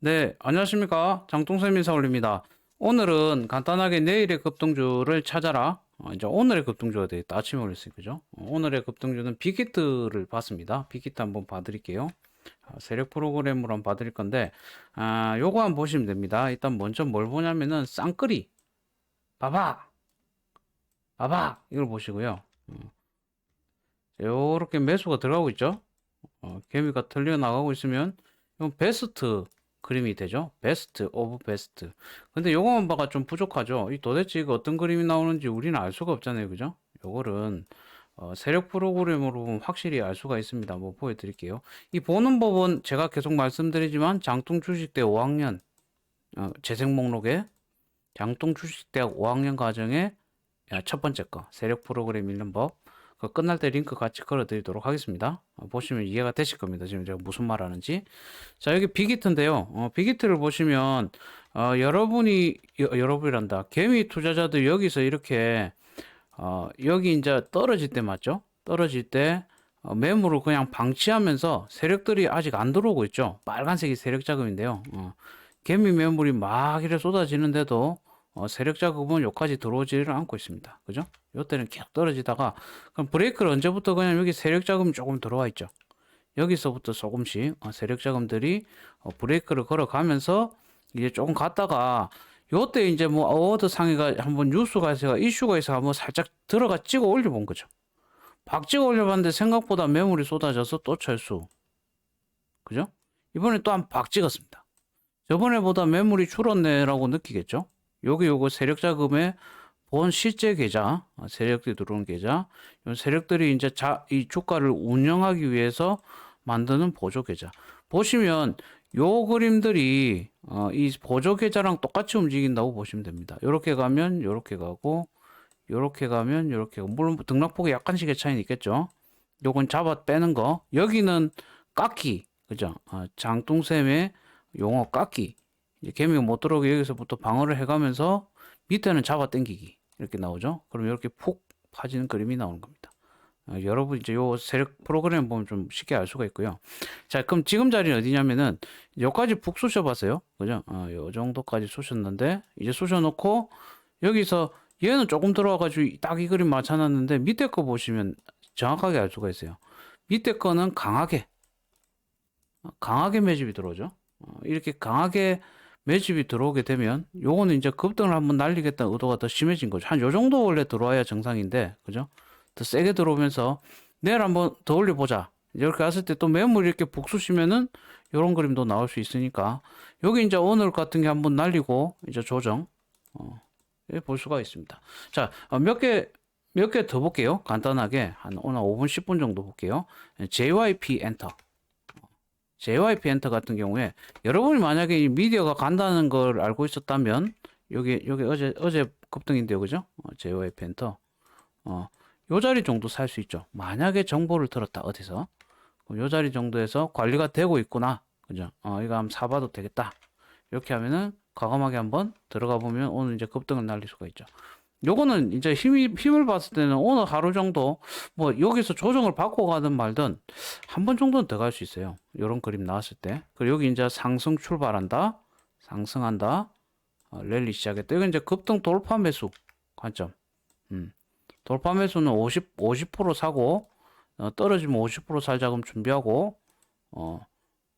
네, 안녕하십니까. 장동선 인사 올립니다. 오늘은 간단하게 내일의 급등주를 찾아라. 어, 이제 오늘의 급등주가 되겠다. 아침에 올렸으니 그죠? 어, 오늘의 급등주는 빅히트를 봤습니다. 빅히트 한번 봐드릴게요. 아, 세력 프로그램으로 한번 봐드릴 건데, 아, 요거 한번 보시면 됩니다. 일단 먼저 뭘 보냐면은 쌍끌이. 봐봐! 봐봐! 이걸 보시고요. 어, 요렇게 매수가 들어가고 있죠? 어, 개미가 털려 나가고 있으면, 이건 베스트 그림이 되죠. 베스트 오브 베스트. 근데 요거만 봐가 좀 부족하죠. 이 도대체 이거 어떤 그림이 나오는지 우리는 알 수가 없잖아요. 그죠? 요거는 어, 세력 프로그램으로 보면 확실히 알 수가 있습니다. 뭐 보여드릴게요. 이 보는 법은 제가 계속 말씀드리지만 장통 주식대 5학년 어, 재생 목록에 장통 주식대학 5학년 과정에 야, 첫 번째 거 세력 프로그램 읽는 법. 그 끝날 때 링크 같이 걸어 드리도록 하겠습니다. 어, 보시면 이해가 되실 겁니다. 지금 제가 무슨 말 하는지. 자, 여기 빅히트인데요. 어, 빅히트를 보시면, 어, 여러분이, 여, 여러분이란다. 개미 투자자들 여기서 이렇게, 어, 여기 이제 떨어질 때 맞죠? 떨어질 때, 어, 매물을 그냥 방치하면서 세력들이 아직 안 들어오고 있죠. 빨간색이 세력 자금인데요. 어, 개미 매물이 막 이래 쏟아지는데도 어, 세력 자금은 여기까지 들어오지를 않고 있습니다. 그죠? 요때는 계속 떨어지다가 그럼 브레이크를 언제부터 그냥 여기 세력 자금이 조금 들어와 있죠. 여기서부터 조금씩 어, 세력 자금들이 어, 브레이크를 걸어가면서 이제 조금 갔다가 요때 이제 뭐 어워드 상회가 한번 뉴스가 있어서 이슈가 있어 한번 살짝 들어가 찍어 올려본 거죠. 박 찍어 올려봤는데 생각보다 매물이 쏟아져서 또 철수. 그죠? 이번에 또 한 박 찍었습니다. 저번에보다 매물이 줄었네라고 느끼겠죠? 요게 요거 세력 자금의 본 실제 계좌, 아, 세력들이 들어온 계좌, 이 세력들이 이제 자, 이 주가를 운영하기 위해서 만드는 보조 계좌. 보시면 요 그림들이 어, 이 보조 계좌랑 똑같이 움직인다고 보시면 됩니다. 요렇게 가면 요렇게 가고, 요렇게 가면 요렇게 가고, 물론 등락폭에 약간씩의 차이는 있겠죠. 요건 잡아 빼는 거. 여기는 깎기, 그죠? 아, 장동샘의 용어 깎기. 이제 개미가 못 들어오게 여기서부터 방어를 해가면서 밑에는 잡아 당기기 이렇게 나오죠. 그럼 이렇게 푹 파지는 그림이 나오는 겁니다. 어, 여러분 이제 요 세력 프로그램 보면 좀 쉽게 알 수가 있고요. 자, 그럼 지금 자리는 어디냐면은 여기까지 푹 쑤셔봤어요. 그죠? 어, 요 정도까지 쑤셨는데 이제 쑤셔놓고 여기서 얘는 조금 들어와가지고 딱 이 그림 맞춰놨는데 밑에 거 보시면 정확하게 알 수가 있어요. 밑에 거는 강하게 어, 강하게 매집이 들어오죠. 어, 이렇게 강하게 매집이 들어오게 되면 요거는 이제 급등을 한번 날리겠다는 의도가 더 심해진 거죠. 한 요 정도 원래 들어와야 정상인데 그죠? 더 세게 들어오면서 내일 한번 더 올려보자. 이렇게 왔을 때 또 매물 이렇게 북수시면은 요런 그림도 나올 수 있으니까 여기 이제 오늘 같은 게 한번 날리고 이제 조정 어, 예, 볼 수가 있습니다. 자, 어, 몇 개, 몇 개 더 볼게요. 간단하게. 한 오늘 5분, 10분 정도 볼게요. JYP 엔터. JYP 엔터 같은 경우에 여러분이 만약에 이 미디어가 간다는 걸 알고 있었다면 여기 여기 어제 어제 급등인데요, 그죠? 어, JYP 엔터 어, 요 자리 정도 살 수 있죠. 만약에 정보를 들었다 어디서 요 자리 정도에서 관리가 되고 있구나, 그죠? 어, 이거 한번 사봐도 되겠다. 이렇게 하면은 과감하게 한번 들어가 보면 오늘 이제 급등을 날릴 수가 있죠. 요거는 이제 힘이, 힘을 봤을 때는 오늘 하루 정도 뭐 여기서 조정을 받고 가든 말든 한 번 정도는 더 갈 수 있어요. 요런 그림 나왔을 때. 그리고 여기 이제 상승 출발한다. 상승한다. 어, 랠리 시작했다. 이건 이제 급등 돌파 매수 관점. 음. 돌파 매수는 50, 50% 사고, 어, 떨어지면 50%살 자금 준비하고, 어,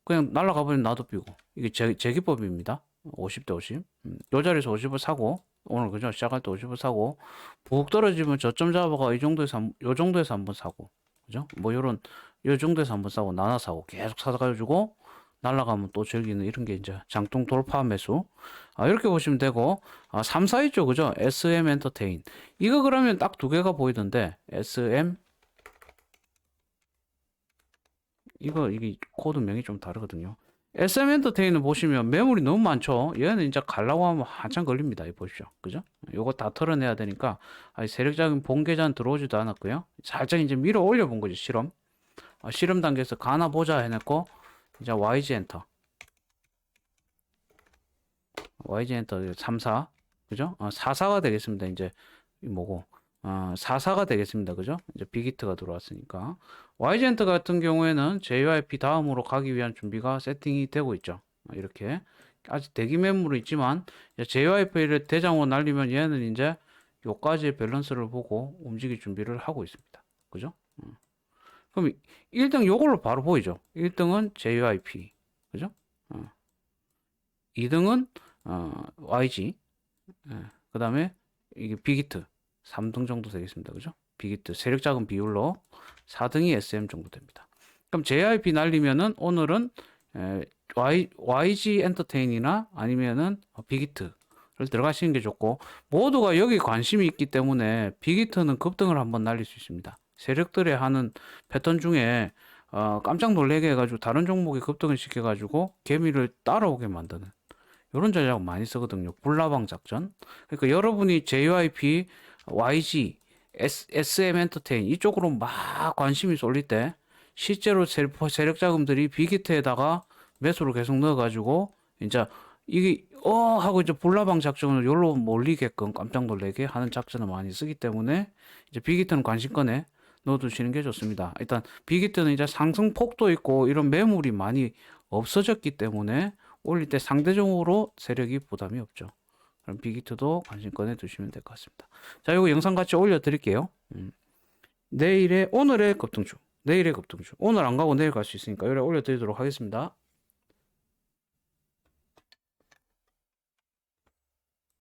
그냥 날아가 버리면 나도 비고. 이게 제, 제 기법입니다. 50대 50. 음, 요 자리에서 50을 사고, 오늘 그죠? 시작할 때 50을 사고, 푹 떨어지면 저점 잡아가 이 정도에서, 한, 요 정도에서 한 번 사고, 그죠? 뭐 요런, 요 정도에서 한 번 사고, 나눠 사고, 계속 사가지고, 날라가면 또 즐기는 이런 게 이제 장동 돌파 매수. 아, 이렇게 보시면 되고, 아, 3, 4 있죠. 그죠? SM 엔터테인. 이거 그러면 딱 두 개가 보이던데, SM, 이거, 이게 코드명이 좀 다르거든요. SM 엔터테인을 보시면 매물이 너무 많죠. 얘는 이제 갈라고 하면 한참 걸립니다. 이 보십시오. 그죠? 요거 다 털어내야 되니까, 아니, 세력적인 본계좌는 들어오지도 않았고요. 살짝 이제 밀어 올려 본 거죠. 실험. 아, 실험 단계에서 가나 보자 해놓고, 이제 YG 엔터. YG 엔터 3, 4. 그죠? 어, 4, 4가 되겠습니다. 이제, 이 뭐고. 어, 4, 4가 되겠습니다. 그죠? 이제 빅히트가 들어왔으니까. 엔터 같은 경우에는 JYP 다음으로 가기 위한 준비가 세팅이 되고 있죠. 어, 이렇게 아직 대기 매물은 있지만 JYP를 대장으로 날리면 얘는 이제 요까지의 밸런스를 보고 움직일 준비를 하고 있습니다. 그죠? 음. 그럼 1등 요걸로 바로 보이죠? 1등은 JYP. 그죠? 어. 2등은 어, YG. 그 다음에 이게 빅히트. 3등 정도 되겠습니다. 그죠? 빅히트. 세력 작은 비율로 4등이 SM 정도 됩니다. 그럼 JYP 날리면은 오늘은 에, Y, YG 엔터테인이나 아니면은 빅히트를 들어가시는 게 좋고 모두가 여기 관심이 있기 때문에 빅히트는 급등을 한번 날릴 수 있습니다. 세력들의 하는 패턴 중에 어, 깜짝 놀래게 해가지고 다른 종목에 급등을 시켜가지고 개미를 따라오게 만드는 이런 전략을 많이 쓰거든요. 굴라방 작전. 그러니까 여러분이 JYP, YG, SM 엔터테인 이쪽으로 막 관심이 쏠릴 때 실제로 세- 세력 자금들이 빅히트에다가 매수를 계속 넣어가지고 이제 이게 어 하고 이제 불나방 작전을 여기로 몰리게끔 깜짝 놀래게 하는 작전을 많이 쓰기 때문에 이제 빅히트는 관심권에 넣어두시는 게 좋습니다. 일단 빅히트는 이제 상승 폭도 있고 이런 매물이 많이 없어졌기 때문에 올릴 때 상대적으로 세력이 부담이 없죠. 그럼 빅히트도 관심권에 두시면 될 것 같습니다. 자, 이거 영상 같이 올려드릴게요. 음. 내일의 오늘의 급등주, 내일의 급등주. 오늘 안 가고 내일 갈 수 있으니까 여기 올려드리도록 하겠습니다.